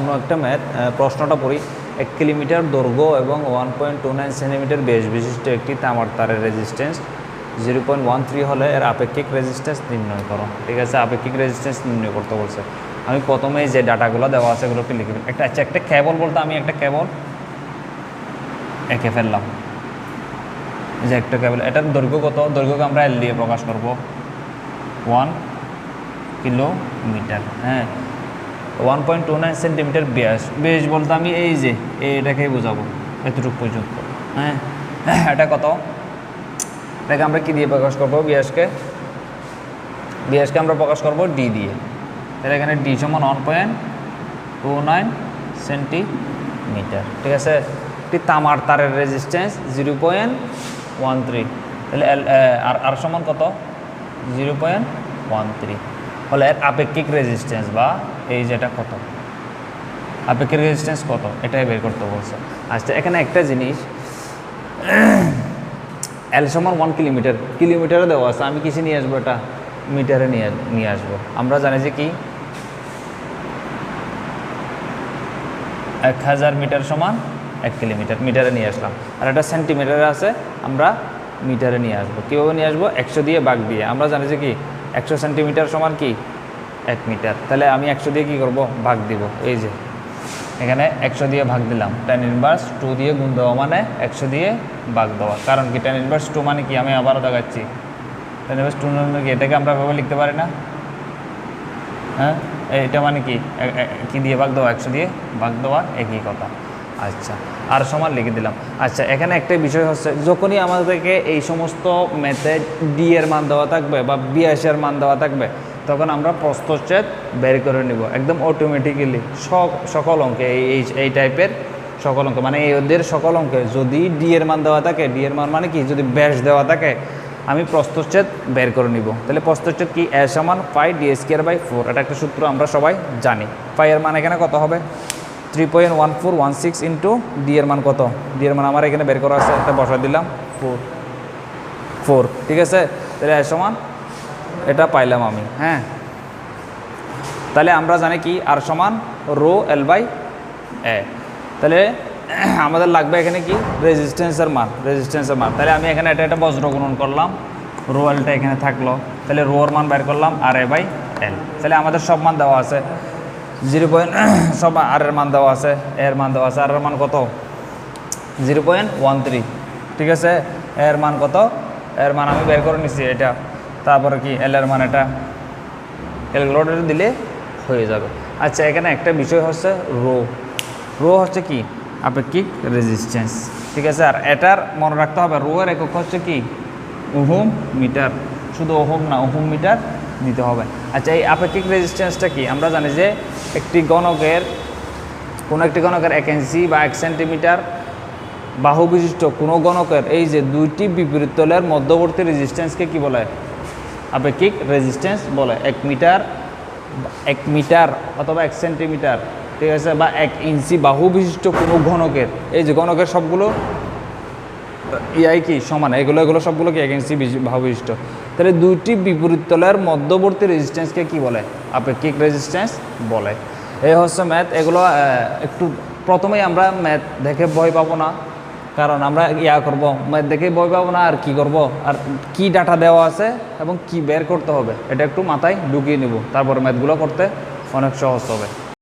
অন্য একটা ম্যাথ প্রশ্নটা পড়ি। এক কিলোমিটার দৈর্ঘ্য এবং one point two nine centimetre বেশ বিশিষ্ট একটি তামার তারের resistance zero point one three হলে এর আপেক্ষিক রেজিস্ট্যান্স নির্ণয় করো। ঠিক আছে, আপেক্ষিক রেজিস্ট্যান্স নির্ণয় করতে বলছে। আমি প্রথমেই যে ডাটাগুলো দেওয়া আছে এগুলো একটু লিখে একটা আচ্ছা একটা কেবল বলতে আমি একটা কেবল এঁকে ফেললাম। যে একটা কেবল, এটার দৈর্ঘ্য কত? দৈর্ঘ্যকে আমরা এল দিয়ে প্রকাশ করব। ওয়ান কিলোমিটার হ্যাঁ। One point two nine centimetre ব্যাস ব্যাস বলতে আমি এই যে, এটাকেই বোঝাবো, এতটুকু পর্যন্ত হ্যাঁ? এটা কত? এটাকে আমরা কী দিয়ে প্রকাশ করব? ব্যাসকে ব্যাসকে আমরা প্রকাশ করব ডি দিয়ে। তাহলে এখানে ডি সমান one point two nine centimetre ঠিক আছে? একটি তামার তারের resistance zero point one three তাহলে আর আর সমান কত? জিরো পয়েন্ট ওয়ান থ্রি হলে এর আপেক্ষিক রেজিস্ট্যান্স বা এই যেটা কত? আপেক্ষিক রেজিস্ট্যান্স কত? এটাই বের করতে বলছে। আচ্ছা এখানে একটা জিনিস এল সমান ওয়ান কিলোমিটার কিলোমিটারে দেওয়া আছে। আমি কিসে নিয়ে আসব এটা? মিটারে নিয়ে নিয়ে আসব। আমরা জানি যে কি? এক হাজার মিটার সমান এক কিলোমিটার মিটারে নিয়ে আসলাম। আর একটা সেন্টিমিটারে আছে, আমরা মিটারে নিয়ে আসব। কীভাবে নিয়ে আসব? একশো দিয়ে বাঘ দিয়ে। আমরা জানি যে কি? একশো সেন্টিমিটার সমান কি? এক মিটার তাহলে আমি একশো দিয়ে কি করব? ভাগ দিব। এই যে, এখানে একশো দিয়ে ভাগ দিলাম। টেন ইনভার্স টু দিয়ে গুণ দেওয়া মানে একশো দিয়ে ভাগ দেওয়া। কারণ কি? টেন ইনভার্স টু মানে কি? আমি আবারও দেখাচ্ছি। টেন ইনভার্স টু কি? এটাকে আমরা এভাবে লিখতে পারি না? হ্যাঁ? এটা মানে কি? কি দিয়ে ভাগ দেওয়া? একশো দিয়ে ভাগ দেওয়া? একই কথা। আচ্ছা আর সমান লিখে দিলাম। আচ্ছা এখানে একটা বিষয় হচ্ছে, যখনই আমাদেরকে এই সমস্ত ম্যাথে ডি এর মান দেওয়া থাকবে বা বিএস এর মান দেওয়া থাকবে, তখন আমরা প্রস্তচ্ছেদ বের করে নিব একদম অটোমেটিক্যালি সকল অঙ্কে, এই, এই- টাইপের সকল অঙ্ক মানে এই ওদের সকল অঙ্কে, যদি ডি এর মান দেওয়া থাকে ডি এর মান মানে কি? যদি ব্যাস দেওয়া থাকে, আমি প্রস্তচ্ছেদ বের করে নিব। তাহলে প্রস্তচ্ছেদ কি? এ সমান five D square by four এটা একটা সূত্র আমরা সবাই জানি। ফাই এর মান এখানে কত হবে? Three point one four one six into D এর মান কত? ডি এর মান আমার এখানে বের করা আছে একটা বসা দিলাম। ফোর ফোর ঠিক আছে? তাহলে এ সমান এটা পাইলাম আমি। হ্যাঁ? তাহলে আমরা জানি কি? আর সমান রো এল বাই এ তাহলে আমাদের লাগবে এখানে কি? রেজিস্ট্যান্সের মান রেজিস্ট্যান্সের মান। তাহলে আমি এখানে এটা একটা বজ্র গুণন করলাম। রো এলটা এখানে থাকল। তাহলে রোর মান বের করলাম আর এ বাই এল তাহলে আমাদের সব মান দেওয়া আছে। জিরো পয়েন্ট, সব আর এর মান দেওয়া আছে এর মান দেওয়া আছে, আর এর মান কত? জিরো পয়েন্ট ওয়ান থ্রি, ঠিক আছে? এর মান কত? এর মান আমি বের করে নিছি এটা। তারপরে কি? এল এর মান এটা। ক্যালকুলেটর দিলে হয়ে যাবে। আচ্ছা এখানে একটা বিষয় হচ্ছে রো। রো হচ্ছে কি? আপেক্ষিক রেজিস্ট্যান্স ঠিক আছে? আর এটার মনে রাখতে হবে, রো এর একক হচ্ছে কি? Ohm metre. শুধু ওহম না, ওহম মিটার দিতে হবে। আচ্ছা এই আপেক্ষিক রেজিস্ট্যান্সটা কি? আমরা জানি যে গণকের, কোনো একটি গণকের এক ইঞ্চি বা এক সেন্টিমিটার বাহু বিশিষ্ট কোনো গণকের এই যে দুইটি বিপরীত তলের মধ্যবর্তী রেজিস্ট্যান্সকে কি বলে? আপেক্ষিক রেজিস্ট্যান্স বলে। এক মিটার এক মিটার অথবা এক সেন্টিমিটার ঠিক আছে? বা এক ইঞ্চি বাহু বিশিষ্ট কোনো ঘনকের এই যে গণকের সবগুলো, ইয়াই কি সমান? এগুলো এগুলো সবগুলো কি এক ইঞ্চি বাহু বিশিষ্ট? তাহলে দুইটি বিপরীত তলের মধ্যবর্তী রেজিস্ট্যান্সকে কি বলে? আপেক্ষিক রেজিস্ট্যান্স বলে। এই হচ্ছে ম্যাথ এগুলো একটু প্রথমেই আমরা ম্যাথ দেখে ভয় পাবো না। কারণ আমরা ইয়া করব ম্যাথ দেখে ভয় পাবো না আর কি করব, আর কি ডাটা দেওয়া আছে এবং কি বের করতে হবে, এটা একটু মাথায় ঢুকিয়ে নেব। তারপর ম্যাথগুলো করতে অনেক সহজ হবে।